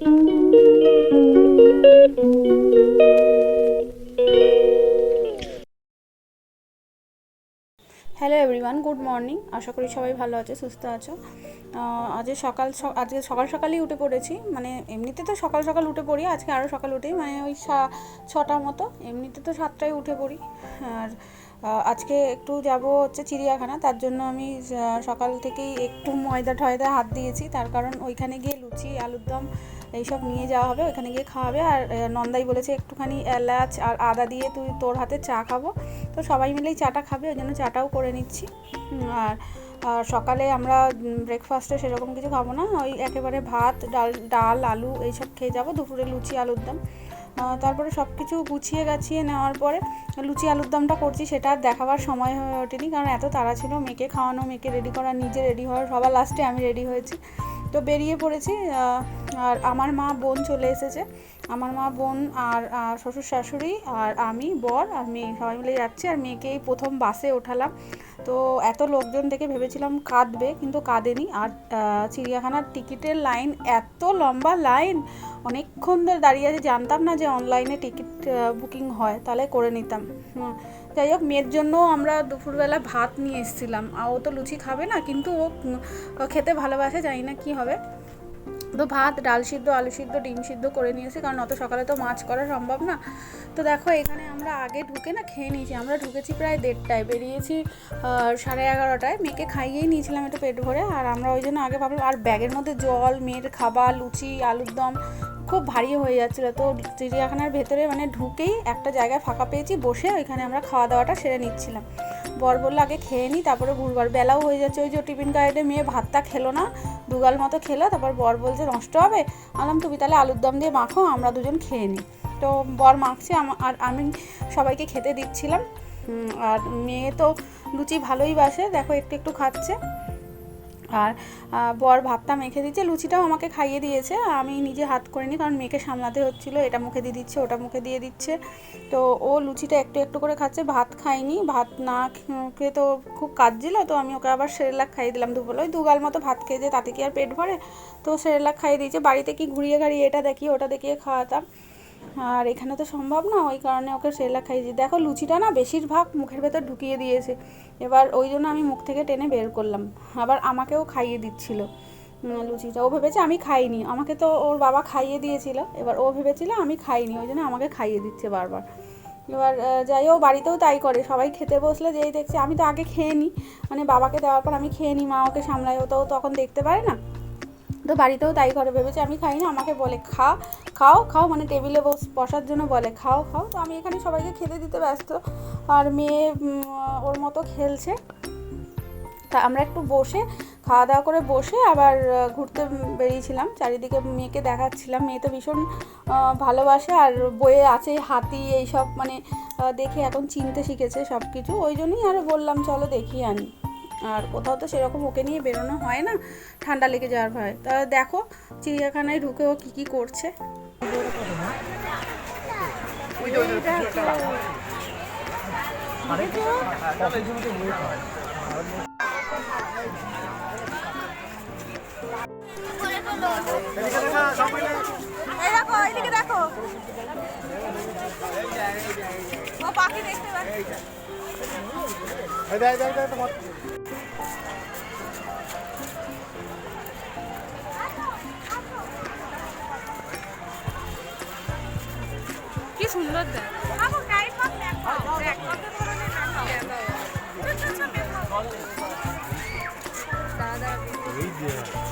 Hello everyone good morning আশা করি সবাই ভালো আছে, সুস্থ আছো। আজকে সকাল আজকে সকাল সকালই উঠে পড়েছি। মানে এমনিতে তো সকাল সকাল উঠে পড়ি, আজকে আরও সকাল উঠি মানে ওই ছটার মতো, এমনিতে তো সাতটায় উঠে পড়ি। আর আজকে একটু যাব হচ্ছে চিড়িয়াখানা, তার জন্য আমি সকাল থেকেই একটু ময়দা টয়দা হাত দিয়েছি। তার কারণ ওইখানে গিয়ে লুচি আলুর দম এইসব নিয়ে যাওয়া হবে, ওখানে গিয়ে খাওয়াবে। আর নন্দাই বলেছে একটুখানি এলাচ আর আদা দিয়ে তুই তোর হাতে চা খাব। তো সবাই মিলেই চাটা খাবে, ওই জন্য চাটাও করে নিচ্ছি। আর আর সকালে আমরা ব্রেকফাস্টে সেরকম কিছু খাব না। ওই একেবারে ভাত, ডাল ডাল, আলু এইসব খেয়ে যাব। দুপুরে লুচি, আলুর দম। তারপরে সব কিছু গুছিয়ে গাছিয়ে নেওয়ার পরে লুচি, আলুর দমটা করছি, সেটা আর দেখাবার সময় হয়ে ওঠেনি। কারণ এত তাড়া ছিল, মেয়েকে খাওয়ানো, মেয়েকে রেডি করা, নিজে রেডি হওয়ার, সবার লাস্টে আমি রেডি হয়েছি। তো বেরিয়ে পড়েছি আর আমার মা বোন চলে এসেছে। আমার মা বোন আর শ্বশুর শাশুড়ি আর আমি, বর আর মেয়ে, সবাই মিলে যাচ্ছি আর মেয়েকেই প্রথম বাসে ওঠালাম। তো এত লোকজন দেখে ভেবেছিলাম কাঁদবে, কিন্তু কাঁদেনি। আর চিড়িয়াখানার টিকিটের লাইন এত লম্বা লাইন, অনেকক্ষণ ধরে দাঁড়িয়ে আছে। জানতাম না যে অনলাইনে টিকিট বুকিং হয়, তাহলে করে নিতাম। যাই হোক, মেয়ের জন্য আমরা দুপুরবেলা ভাত নিয়ে এসেছিলাম। ও তো লুচি খাবে না, কিন্তু ও খেতে ভালোবাসে, জানি না কি হবে। তো ভাত, ডাল সিদ্ধ, আলু সিদ্ধ, ডিম সিদ্ধ করে নিয়েছি, কারণ অত সকালে তো মাছ করা সম্ভব না। তো দেখো, এখানে আমরা আগে ঢুকে না খেয়ে নিয়েছি। আমরা ঢুকেছি প্রায় দেড়টায়, বেরিয়েছি সাড়ে এগারোটায়। মেয়েকে খাইয়েই নিয়েছিলাম একটু পেট ভরে, আর আমরা ওই জন্য আগে ভাবলাম, আর ব্যাগের মধ্যে জল, মেয়ের খাবার, লুচি, আলুর দম খুব ভারী হয়ে যাচ্ছিল। তো চিড়িয়াখানার ভেতরে মানে ঢুকেই একটা জায়গায় ফাঁকা পেয়েছি, বসে ওইখানে আমরা খাওয়া দাওয়াটা সেরে নিচ্ছিলাম। বর বলল, আগে খেয়ে নিই তারপরে ঘুরবার বেলাও হয়ে যাচ্ছে, ওই যে টিফিন গাইডে মেয়ে ভাতটা খেলো না, দুগাল মতো খেলো, তারপর বর বলছে, নষ্ট হবে? আলাম, তুমি তাহলে আলুর দম দিয়ে মাখো, আমরা দুজন খেয়ে নিই তো বর মাখছে আর আমি সবাইকে খেতে দিচ্ছিলাম। আর মেয়ে তো লুচি ভালোই বাসে, দেখো একটু একটু খাচ্ছে। আর বর ভাতটা মেখে দিচ্ছে, লুচিটাও আমাকে খাইয়ে দিয়েছে, আমি নিজে হাত করিনি, কারণ মেয়েকে সামলাতে হচ্ছিল, এটা মুখে দিয়ে দিচ্ছে, ওটা মুখে দিয়ে দিচ্ছে। তো ও লুচিটা একটু একটু করে খাচ্ছে, ভাত খায়নি ভাত না খেয়ে তো খুব কাঁদছিল, তো আমি ওকে আবার সেরেলাক খাইয়ে দিলাম দুপুরে ওই দুগাল মতো ভাত খেয়ে যে তাতে কি আর পেট ভরে? তো সেরেলাক খাইয়ে দিয়েছে, বাড়িতে কি ঘুরিয়ে ঘাড়িয়ে এটা দেখিয়ে ওটা দেখিয়ে খাওয়াতাম। আর এখানে তো সম্ভব না, ওই কারণে ওকে সেরেলাক খাইয়েছি দেখো লুচিটা না বেশিরভাগ মুখের ভেতর ঢুকিয়ে দিয়েছে। এবার ওই জন্য আমি মুখ থেকে টেনে বের করলাম। আবার আমাকেও খাইয়ে দিচ্ছিল। লুচিটা। ও ভেবেছে আমি খাইনি। আমাকে তো ওর বাবা খাইয়ে দিয়েছিল। এবার ও ভেবেছিল আমি খাইনি, ওই জন্য আমাকে খাইয়ে দিচ্ছে বারবার। এবার যাই হোক, বাড়িতেও তাই করে। সবাই খেতে বসলে যেই দেখছে, আমি তো আগে খেয়ে নিই মানে বাবাকে দেওয়ার পর আমি খেয়ে নিই মা ওকে সামলায়। ও তো ও তখন দেখতে পারে না। তো বাড়িতেও তাই করে ভেবেছে। আমি খাই না, আমাকে বলে খা খাও খাও। মানে টেবিলে বস, বসার জন্য বলে, খাও খাও। তো আমি এখানে সবাইকে খেতে দিতে ব্যস্ত। আর মেয়ে ওর মতো খেলছে। তা আমরা একটু বসে, খাওয়া দাওয়া করে বসে আবার ঘুরতে বেরিয়েছিলাম। চারিদিকে মেয়েকে দেখাচ্ছিলাম। মেয়ে তো ভীষণ ভালোবাসে আর বইয়ে আছে হাতি, এইসব মানে দেখে এখন চিনতে শিখেছে সব কিছু ওই জন্যই আরও বললাম, চলো দেখিয়ে আনি। আর কোথাও তো সেরকম ওকে নিয়ে বেরোনো হয় না, ঠান্ডা লেগে যাওয়ার ভয়। তা দেখো চিড়িয়াখানায় ঢুকে ও কী কী করছে। দেখো পাখি দেখতে পাচ্ছি। সুন্দর দেখ দেখো গাইড পাখ দেখো দেখ কত ধরনের দেখো দাদা এই দেখো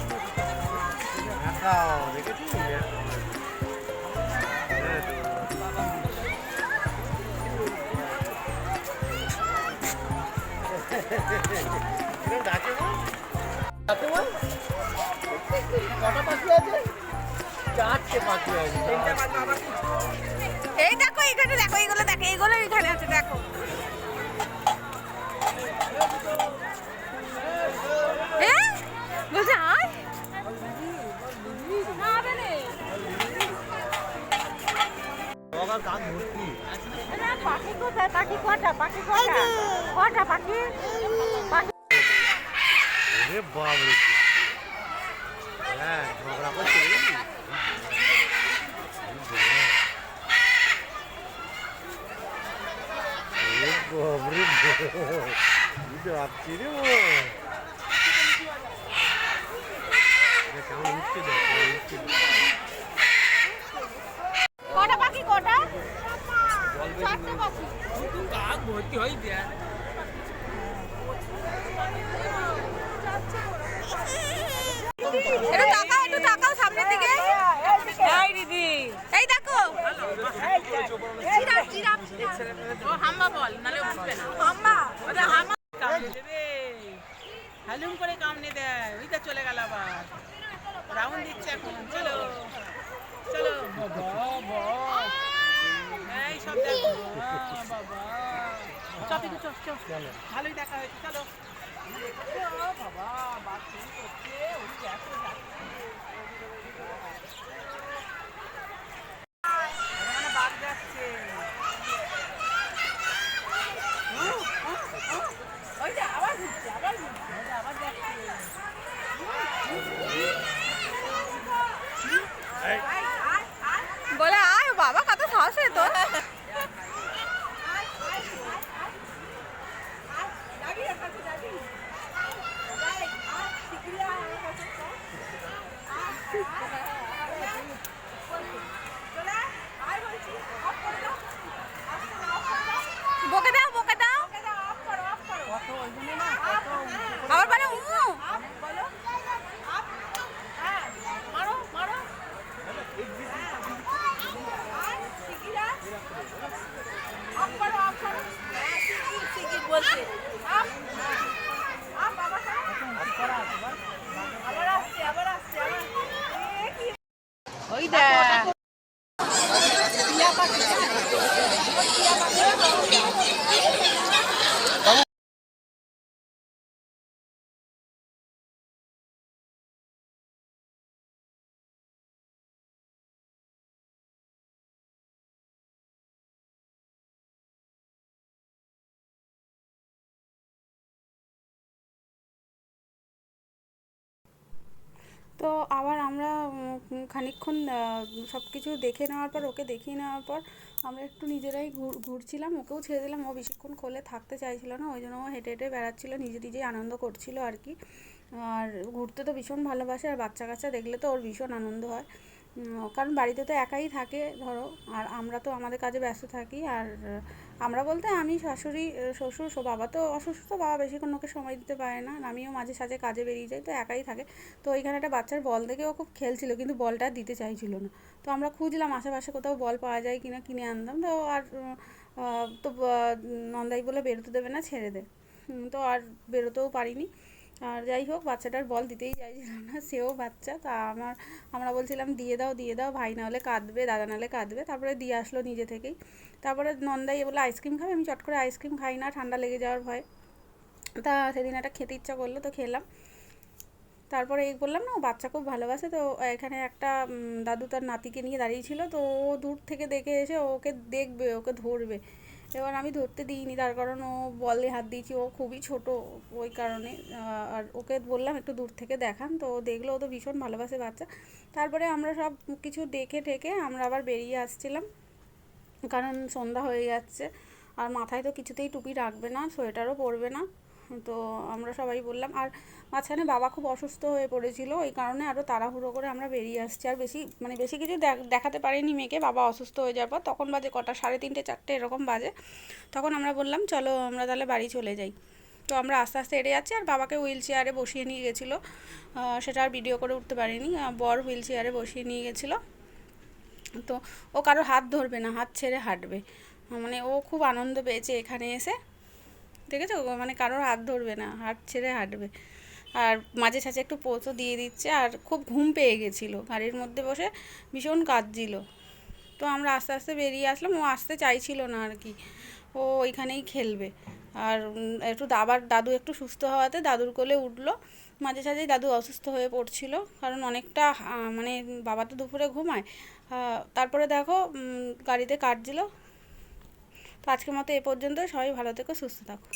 এখানে দেখো এইগুলো দেখো এইগুলো এখানে আছে দেখো। বলছে আয়। পাখি কোথায়? পাখি কটা? পাখি কটা? কটা পাখি? পাখি ওরে হ্যাঁ ঝগড়া করছে বুঝতে পারছি রে কেমন উঠছে দেখ উঠছে কটা পাখি কটা? চারটে পাখি কাক ভর্তি হয়ে দেয় একটু তাকাও একটু তাকাও সামনের দিকে। এই দিদি। এই দেখো। ও হাম্মা বল নালে উঠবে না। আম্মা ওটা হাম্মা কামড়ে দেবে। হালুম করে কামড়ে দেয় ওইটা চলে গেল আবার। রাউন্ড দিচ্ছে এখন চলো। চলো। বাবা বাবা এই সব দেখো। বাবা। চপ একটু চপ চপ ভালোই দেখা হয়েছে চলো। বাবা বাথরুম করছে ওই দেখো বাঘ যাচ্ছে। ওই যে আবার ঘুরছে আবার ঘুরছে আবার যাচ্ছে বলে আয় বাবা কত সাহস রে তোর বকে দাও বকে দাও আবার বলে উমু মারো মারো ওই দেখ তো আবার আমরা খানিকক্ষণ সব কিছু দেখে নেওয়ার পর, ওকে দেখিয়ে নেওয়ার পর আমরা একটু নিজেরাই ঘুর- ঘুরছিলাম, ওকেও ছেড়ে দিলাম। ও বেশিক্ষণ খোলে থাকতে চাইছিল না, ওই জন্য ও হেঁটে হেঁটে বেড়াচ্ছিলো, নিজে নিজেই আনন্দ করছিল আর কি। আর ঘুরতে তো ভীষণ ভালোবাসে, আর বাচ্চা কাচ্চা দেখলে তো ওর ভীষণ আনন্দ হয়। কারণ বাড়িতে তো একাই থাকে, ধরো। আর আমরা তো আমাদের কাজে ব্যস্ত থাকি। আর আমরা বলতে আমি শাশুড়ি শ্বশুর বাবা তো অসুস্থ বাবা বেশিক্ষণ ওকে সময় দিতে পারে না। আমিও মাঝে সাঝে কাজে বেরিয়ে যাই, তো একাই থাকে। তো ওইখানে একটা বাচ্চার বল দেখে ও খুব খেলছিল, কিন্তু বলটা দিতে চাইছিল না। তো আমরা খুঁজলাম আশেপাশে কোথাও বল পাওয়া যায় কিনা, কিনে আনতাম। তো আর তো নন্দাই বলে বেরোতে দেবে না, ছেড়ে দে। তো আর বেরোতেও পারিনি। আর যাই হোক, বাচ্চাটার বল দিতেই চাইছিল না, সেও বাচ্চা, তা আমার, আমরা বলছিলাম দিয়ে দাও দিয়ে দাও, ভাই না হলে কাঁদবে, দাদা না হলে কাঁদবে, তারপরে দিয়ে আসলো নিজে থেকেই। তারপরে নন্দাই বলে আইসক্রিম খাবে? আমি চট করে আইসক্রিম খাই না, ঠান্ডা লেগে যাওয়ার ভয়। তা সেদিন একটা খেতে ইচ্ছা করল, তো খেলাম। তারপরে এই বললাম, না, ও বাচ্চা খুব ভালোবাসে, তো এখানে একটা দাদু তার নাতিকে নিয়ে দাঁড়িয়ে ছিল, তো ও দূর থেকে দেখে এসে ওকে দেখবে, ওকে ধরবে। এবার আমি ধরতে দিইনি, তার কারণ ও বলে হাত দিয়েছি, ও খুবই ছোট ওই কারণে আর ওকে বললাম একটু দূর থেকে দেখান, তো দেখল, ও তো ভীষণ ভালোবাসে বাচ্চা। তারপরে আমরা সব কিছু দেখে ঠেকে আমরা আবার বেরিয়ে আসছিলাম, কারণ সন্ধ্যা হয়ে যাচ্ছে, আর মাথায় তো কিছুতেই টুপি রাখবে না, সোয়েটারও পরবে না। তো আমরা সবাই বললাম, আর মাঝখানে বাবা খুব অসুস্থ হয়ে পড়েছিল ওই কারণে আরও তাড়াহুড়ো করে আমরা বেরিয়ে আসছি। আর বেশি মানে বেশি কিছু দেখ- দেখাতে পারিনি মেয়েকে, বাবা অসুস্থ হয়ে যাওয়ার পর, তখন বাজে কটা, সাড়ে তিনটে, চারটে, এরকম বাজে। তখন আমরা বললাম, চলো আমরা তাহলে বাড়ি চলে যাই। তো আমরা আস্তে আস্তে এড়ে যাচ্ছি, আর বাবাকে হুইল চেয়ারে বসিয়ে নিয়ে গেছিল। সেটা আর ভিডিও করে উঠতে পারিনি বর হুইল চেয়ারে বসিয়ে নিয়ে গেছিল। তো ও কারও হাত ধরবে না, হাত ছেড়ে হাঁটবে। মানে ও খুব আনন্দ পেয়েছে এখানে এসে। দেখেছ? মানে কারোর হাত ধরবে না, হাত ছেড়ে হাঁটবে। আর মাঝে সাঝে একটু পোচও দিয়ে দিচ্ছে আর খুব ঘুম পেয়ে গেছিল। গাড়ির মধ্যে বসে ভীষণ কাঁদছিল। তো আমরা আস্তে আস্তে বেরিয়ে আসলাম, ও আসতে চাইছিল না আর কি। ও ওইখানেই খেলবে। আর একটু আবার দাদু একটু সুস্থ হওয়াতে দাদুর কোলে উঠল। মাঝে সাঝেই দাদু অসুস্থ হয়ে পড়ছিল, কারণ অনেকটা মানে বাবা তো দুপুরে ঘুমায়। তারপরে দেখো গাড়িতে কাটছিল তো আজকের মতো এ পর্যন্ত। সবাই ভালো থেকো সুস্থ থাকো।